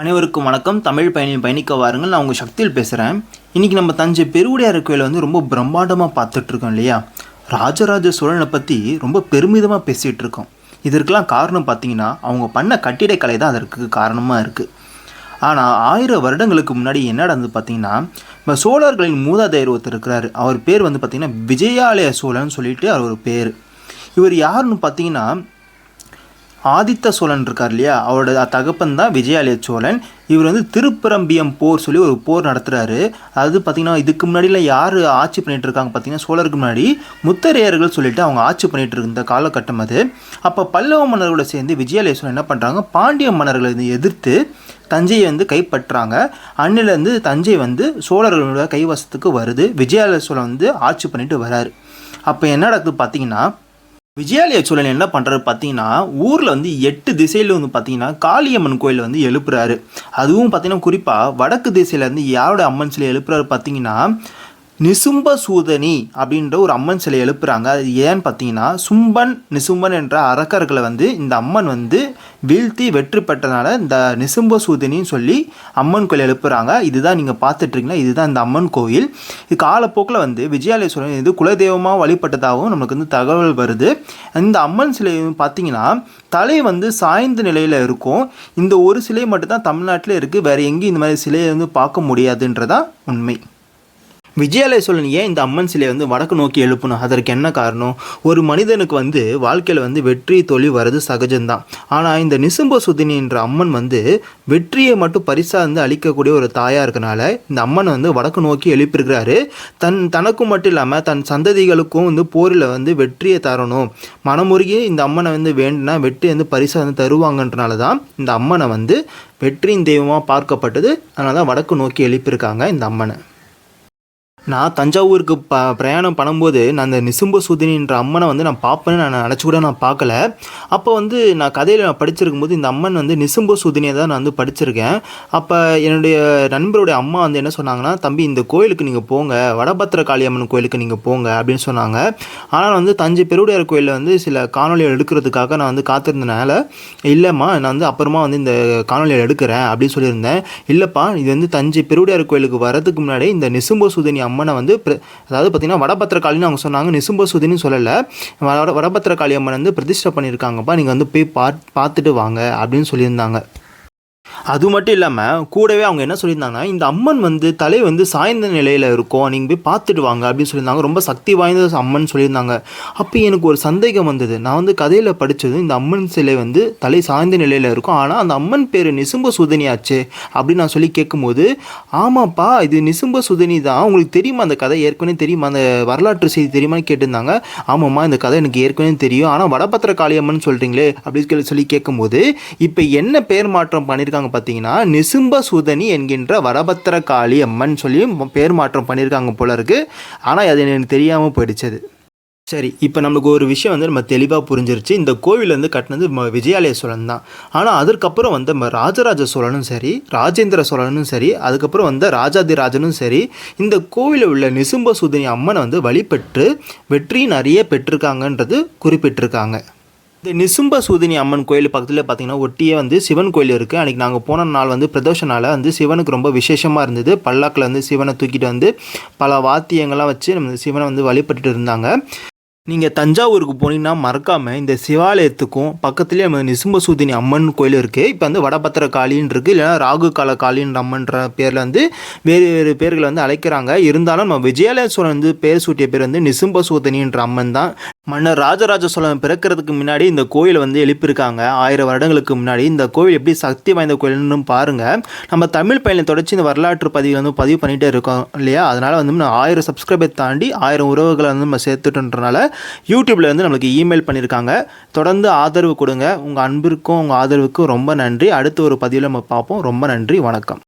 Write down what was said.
அனைவருக்கும் வணக்கம். தமிழ் பயணி பயணிக்க வாருங்கள். நான் உங்கள் சக்தியில் பேசுகிறேன். இன்றைக்கி நம்ம தஞ்சை பெருவுடையார் கோயிலை வந்து ரொம்ப பிரம்மாண்டமாக பார்த்துட்ருக்கோம் இல்லையா? ராஜராஜ சோழனை பற்றி ரொம்ப பெருமிதமாக பேசிகிட்டு இருக்கோம். இதற்கெல்லாம் காரணம் பார்த்தீங்கன்னா அவங்க பண்ண கட்டிடக்கலை தான் அதற்கு காரணமாக இருக்குது ஆனால் ஆயிரம் வருடங்களுக்கு முன்னாடி என்ன நடந்தது பார்த்தீங்கன்னா இப்போ சோழர்களின் மூதாதையர் ஒருத்தர் இருக்கிறாரு. அவர் பேர் வந்து பார்த்திங்கன்னா விஜயாலய சோழன் சொல்லிட்டு அவர் ஒரு பேர். இவர் யாருன்னு பார்த்தீங்கன்னா ஆதித்த சோழன் இருக்கார் இல்லையா? அவரோட தகப்பன் தான் விஜயாலய சோழன். இவர் வந்து திருப்பரம்பியம் போர் சொல்லி ஒரு போர் நடத்துகிறாரு அது பார்த்திங்கன்னா இதுக்கு முன்னாடிலாம் யார் ஆட்சி பண்ணிகிட்டு இருக்காங்க பார்த்தீங்கன்னா சோழருக்கு முன்னாடி முத்தரையர்கள் சொல்லிட்டு அவங்க ஆட்சி பண்ணிகிட்டு இருந்த காலகட்டம் அது. அப்போ பல்லவ மன்னர்களோட சேர்ந்து விஜயாலய சோழன் என்ன பண்ணுறாங்க பாண்டிய மன்னர்களை வந்து எதிர்த்து தஞ்சையை வந்து கைப்பற்றாங்க. அன்னிலேருந்து தஞ்சை வந்து சோழர்களோட கைவசத்துக்கு வருது. விஜயாலய சோழன் வந்து ஆட்சி பண்ணிட்டு வராரு. அப்போ என்ன நடக்குது பார்த்தீங்கன்னா விஜயாலய சூழல் என்ன பண்ணுறாரு பார்த்தீங்கன்னா ஊரில் வந்து எட்டு திசையில் வந்து பார்த்தீங்கன்னா காளியம்மன் கோயில் வந்து எழுப்புறாரு. அதுவும் பார்த்தீங்கன்னா குறிப்பாக வடக்கு திசையில் இருந்து யாரோட அம்மன் சிலை எழுப்புறாரு பார்த்தீங்கன்னா நிசும்ப சூதனி அப்படின்ற ஒரு அம்மன் சிலை எழுப்புறாங்க. அது ஏன்னு பார்த்தீங்கன்னா சும்பன் நிசும்பன் என்ற அரக்கர்களை வந்து இந்த அம்மன் வந்து வீழ்த்தி வெற்றி பெற்றனால இந்த நிசும்ப சூதனின்னு சொல்லி அம்மன் கோயில் எழுப்புறாங்க. இதுதான் நீங்கள் பார்த்துட்ருக்கீங்களா? இதுதான் இந்த அம்மன் கோயில். இது காலப்போக்கில் வந்து விஜயாலயேஸ்வரன் இது குலதெய்வமாக வழிபட்டதாகவும் நமக்கு வந்து தகவல் வருது. இந்த அம்மன் சிலை பார்த்தீங்கன்னா தலை வந்து சாய்ந்த நிலையில் இருக்கும். இந்த ஒரு சிலை மட்டும்தான் தமிழ்நாட்டில் இருக்குது வேறு எங்கேயும் இந்த மாதிரி சிலையை வந்து பார்க்க முடியாதுன்றதான் உண்மை. விஜயாலய சோழன் ஏன் இந்த அம்மன் சிலையை வந்து வடக்கு நோக்கி எழுப்பணும்? அதற்கு என்ன காரணம்? ஒரு மனிதனுக்கு வந்து வாழ்க்கையில் வந்து வெற்றி தோல்வி வர்றது சகஜம்தான். ஆனால் இந்த நிசும்ப சுதினி என்ற அம்மன் வந்து வெற்றியை மட்டும் பரிசாக வந்து அளிக்கக்கூடிய ஒரு தாயாக இருக்கனால இந்த அம்மன் வந்து வடக்கு நோக்கி எழுப்பியிருக்கிறாரு. தன் தனக்கும் மட்டும் இல்லாமல் தன் சந்ததிகளுக்கும் வந்து போரில் வந்து வெற்றியை தரணும். மனமுருகி இந்த அம்மனை வந்து வேண்டுனா வெற்றி வந்து பரிசாக வந்து தருவாங்கன்றனால தான் இந்த அம்மனை வந்து வெற்றியின் தெய்வமாக பார்க்கப்பட்டது. அதனால தான் வடக்கு நோக்கி எழுப்பியிருக்காங்க இந்த அம்மனை. நான் தஞ்சாவூருக்கு ப பிரயாணம் பண்ணும்போது நான் அந்த நிசும்ப சுதினின்ற அம்மனை வந்து நான் பார்ப்பேன்னு நான் நினச்சி கூட நான் பார்க்கல. அப்போ வந்து நான் கதையில் நான் படிச்சிருக்கும் போது இந்த அம்மன் வந்து நிசும்ப சுதினியை தான் நான் வந்து படிச்சிருக்கேன். அப்போ என்னுடைய நண்பருடைய அம்மா வந்து என்ன சொன்னாங்கன்னா தம்பி இந்த கோயிலுக்கு நீங்கள் போங்க. வடபத்திர காளியம்மன் கோயிலுக்கு நீங்கள் போங்க அப்படின்னு சொன்னாங்க. ஆனால் வந்து தஞ்சை பெருவுடையார் கோயிலில் வந்து சில காணொலிகள் எடுக்கிறதுக்காக நான் வந்து காத்திருந்தனால இல்லைம்மா நான் வந்து அப்புறமா வந்து இந்த காணொலியில் எடுக்கிறேன் அப்படின்னு சொல்லியிருந்தேன். இல்லைப்பா இது வந்து தஞ்சை பெருவுடையார் கோயிலுக்கு வரதுக்கு முன்னாடி இந்த நிசும்ப சுதினி அம்மனை வந்து அதாவது பார்த்திங்கன்னா வடபத்திரகாளின்னு அவங்க சொன்னாங்க நிசும்பசுதின்னு சொல்லலை. வட வடபத்திரகாளி அம்மன் வந்து பிரதிஷ்டை பண்ணியிருக்காங்கப்பா நீங்கள் வந்து போய் பா பார்த்துட்டு வாங்க அப்படின்னு சொல்லியிருந்தாங்க. அது மட்டும் இல்லாமல் கூடவே அவங்க என்ன சொல்லியிருந்தாங்கன்னா இந்த அம்மன் வந்து தலை வந்து சாய்ந்த நிலையில் இருக்கும் நீங்கள் போய் பார்த்துட்டு வாங்க அப்படின்னு சொல்லியிருந்தாங்க. ரொம்ப சக்தி வாய்ந்த அம்மன் சொல்லியிருந்தாங்க. அப்போ எனக்கு ஒரு சந்தேகம் வந்தது. நான் வந்து கதையில் படித்தது இந்த அம்மன் சிலை வந்து தலை சாய்ந்த நிலையில் இருக்கும். ஆனால் அந்த அம்மன் பேர் நிசும்ப சுதனியாச்சு அப்படின்னு நான் சொல்லி கேட்கும்போது ஆமாப்பா இது நிசும்ப சுதனி தான். உங்களுக்கு தெரியுமா அந்த கதை? ஏற்கனவே தெரியுமா? அந்த வரலாற்று செய்தி தெரியுமான்னு கேட்டிருந்தாங்க. ஆமாம்மா இந்த கதை எனக்கு ஏற்கனவே தெரியும். ஆனால் வடபத்திர காளியம்மன் சொல்கிறீங்களே அப்படின்னு சொல்லி கேட்கும்போது இப்போ என்ன பேர் மாற்றம் பண்ணியிருக்காங்க பார்த்தீங்கன்னா நிசும்ப சுதனி என்கின்ற வரபத்திர காளி அம்மன் சொல்லி பேர் மாற்றம் பண்ணியிருக்காங்க போல இருக்குது ஆனால் அது எனக்கு தெரியாமல் போயிடுச்சது. சரி இப்போ நம்மளுக்கு ஒரு விஷயம் வந்து நம்ம தெளிவாக புரிஞ்சிருச்சு. இந்த கோவில் வந்து கட்டினது விஜயாலய சோழன் தான். ஆனால் அதற்கப்புறம் வந்து நம்ம ராஜராஜ சோழனும் சரி ராஜேந்திர சோழனும் சரி அதுக்கப்புறம் வந்து ராஜாதிராஜனும் சரி இந்த கோவிலில் உள்ள நிசும்பசூதனி அம்மனை வந்து வழிபட்டு வெற்றி நிறைய பெற்றிருக்காங்கன்றது குறிப்பிட்டிருக்காங்க. இந்த நிசும்ப சூதினி அம்மன் கோயில் பக்கத்தில் பார்த்தீங்கன்னா ஒட்டியே வந்து சிவன் கோயில் இருக்குது அன்றைக்கி நாங்கள் போன நாள் வந்து பிரதோஷ நாள் வந்து சிவனுக்கு ரொம்ப விசேஷமாக இருந்தது. பல்லாக்கில் வந்து சிவனை தூக்கிட்டு வந்து பல வாத்தியங்கள்லாம் வச்சு நம்ம சிவனை வந்து வழிபட்டுட்டு இருந்தாங்க. நீங்கள் தஞ்சாவூருக்கு போனீங்கன்னா மறக்காமல் இந்த சிவாலயத்துக்கும் பக்கத்துலேயே நம்ம நிசும்பசூதினி அம்மன் கோயில் இருக்குது இப்போ வந்து வடபத்திர காளின்னு இருக்குது இல்லைனா ராகு கால காளின்ற அம்மன்ற பேரில் வந்து வேறு வேறு பேர்களை வந்து அழைக்கிறாங்க. இருந்தாலும் நம்ம விஜயாலய சோழன் வந்து பேர் சூட்டிய பேர் வந்து நிசும்பசூதனின்ற அம்மன் தான். மன்னர் ராஜராஜ சோழன் பிறக்கிறதுக்கு முன்னாடி இந்த கோயிலை வந்து எழுப்பியிருக்காங்க. ஆயிரம் வருடங்களுக்கு முன்னாடி. இந்த கோவில் எப்படி சக்தி வாய்ந்த கோயில்னு பாருங்கள் நம்ம தமிழ் பயணம் தொடர்ச்சி இந்த வரலாற்று பதிவு வந்து பதிவு பண்ணிகிட்டே இருக்கோம் இல்லையா? அதனால் வந்து ஆயிரம் சப்ஸ்கிரைபர் தாண்டி ஆயிரம் உறவுகளை வந்து நம்ம சேர்த்துட்டுன்றனால யூடியூப்பில் வந்து நம்மளுக்கு இமெயில் பண்ணியிருக்காங்க. தொடர்ந்து ஆதரவு கொடுங்க. உங்கள் அன்பிற்கும் உங்கள் ஆதரவுக்கும் ரொம்ப நன்றி. அடுத்த ஒரு பதிவில் நம்ம பார்ப்போம். ரொம்ப நன்றி. வணக்கம்.